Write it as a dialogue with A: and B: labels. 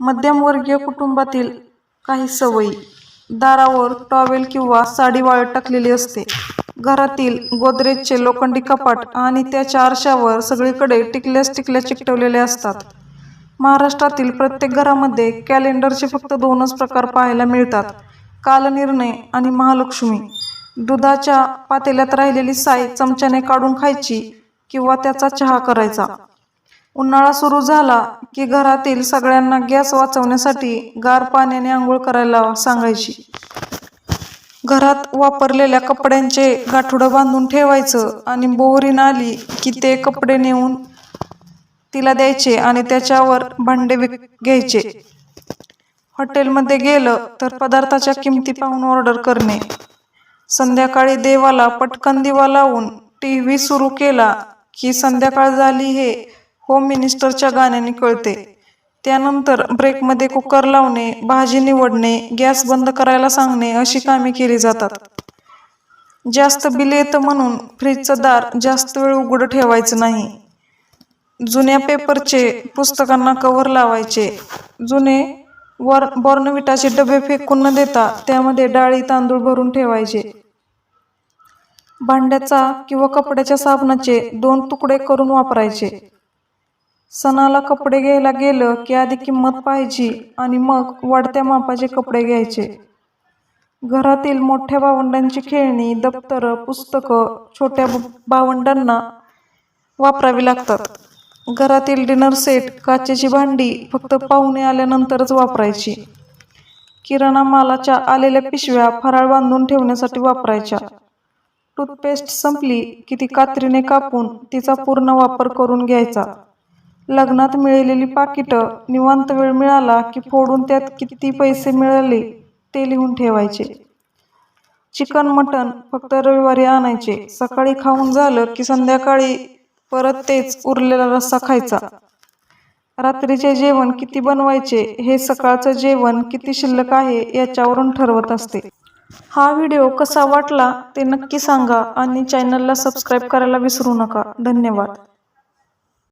A: मध्यमवर्गीय कुटुंबातील काही सवयी दारावर टॉवेल किंवा साडी वाळत टाकलेली असते. घरातील गोदरेजचे लोखंडी कपाट आणि त्याच्या आरशावर सगळीकडे टिकल्याच टिकल्या चिकटवलेले असतात. महाराष्ट्रातील प्रत्येक घरामध्ये कॅलेंडरचे फक्त दोनच प्रकार पाहायला मिळतात. कालनिर्णय आणि महालक्ष्मी. दुधाच्या पातेल्यात राहिलेली साय चमच्याने काढून खायची किंवा त्याचा चहा करायचा. उन्हाळा सुरू झाला की घरातील सगळ्यांना गॅस वाचवण्यासाठी गार पाण्याने आंघोळ करायला सांगायची. घरात वापरलेल्या कपड्यांचे गाठोडं बांधून ठेवायचं आणि बोहरीन आली की ते कपडे नेऊन तिला द्यायचे आणि त्याच्यावर भांडे विक घ्यायचे. हॉटेलमध्ये गेलं तर पदार्थाच्या किमती पाहून ऑर्डर करणे. संध्याकाळी देवाला पटकन दिवा लावून टी व्ही सुरू केला की संध्याकाळ झाली हे होम मिनिस्टरच्या गाण्याने कळते. त्यानंतर ब्रेकमध्ये कुकर लावणे भाजी निवडणे गॅस बंद करायला सांगणे अशी कामे केली जातात. जास्त बिल येतं म्हणून फ्रीजचं दार जास्त वेळ उघडं ठेवायचं नाही. जुन्या पेपरचे पुस्तकांना कवर लावायचे. जुने वर बॉर्नविटाचे डबे फेकून न देता त्यामध्ये डाळी तांदूळ भरून ठेवायचे. भांड्याचा किंवा कपड्याच्या साबणाचे दोन तुकडे करून वापरायचे. सणाला कपडे घ्यायला गेलं की आधी किंमत पाहायची आणि मग वाढत्या मापाचे कपडे घ्यायचे. घरातील मोठ्या भावंडांची खेळणी दप्तरं पुस्तकं छोट्या भावंडांना वापरावी लागतात. घरातील डिनर सेट काचेची भांडी फक्त पाहुणे आल्यानंतरच वापरायची. किराणा मालाच्या आलेल्या पिशव्या फराळ बांधून ठेवण्यासाठी वापरायच्या. टूथपेस्ट संपली की ती कात्रीने कापून तिचा पूर्ण वापर करून घ्यायचा. लग्नात मिळालेली पाकिटं निवांत वेळ मिळाला की फोडून त्यात किती पैसे मिळाले ते लिहून ठेवायचे. चिकन मटन फक्त रविवारी आणायचे. सकाळी खाऊन झालं की संध्याकाळी परत तेच उरलेला रस्सा खायचा. रात्रीचे जेवण किती बनवायचे हे सकाळचं जेवण किती शिल्लक आहे याच्यावरून ठरवत असते. हा व्हिडिओ कसा वाटला ते नक्की सांगा आणि चॅनलला सबस्क्राईब करायला विसरू नका. धन्यवाद.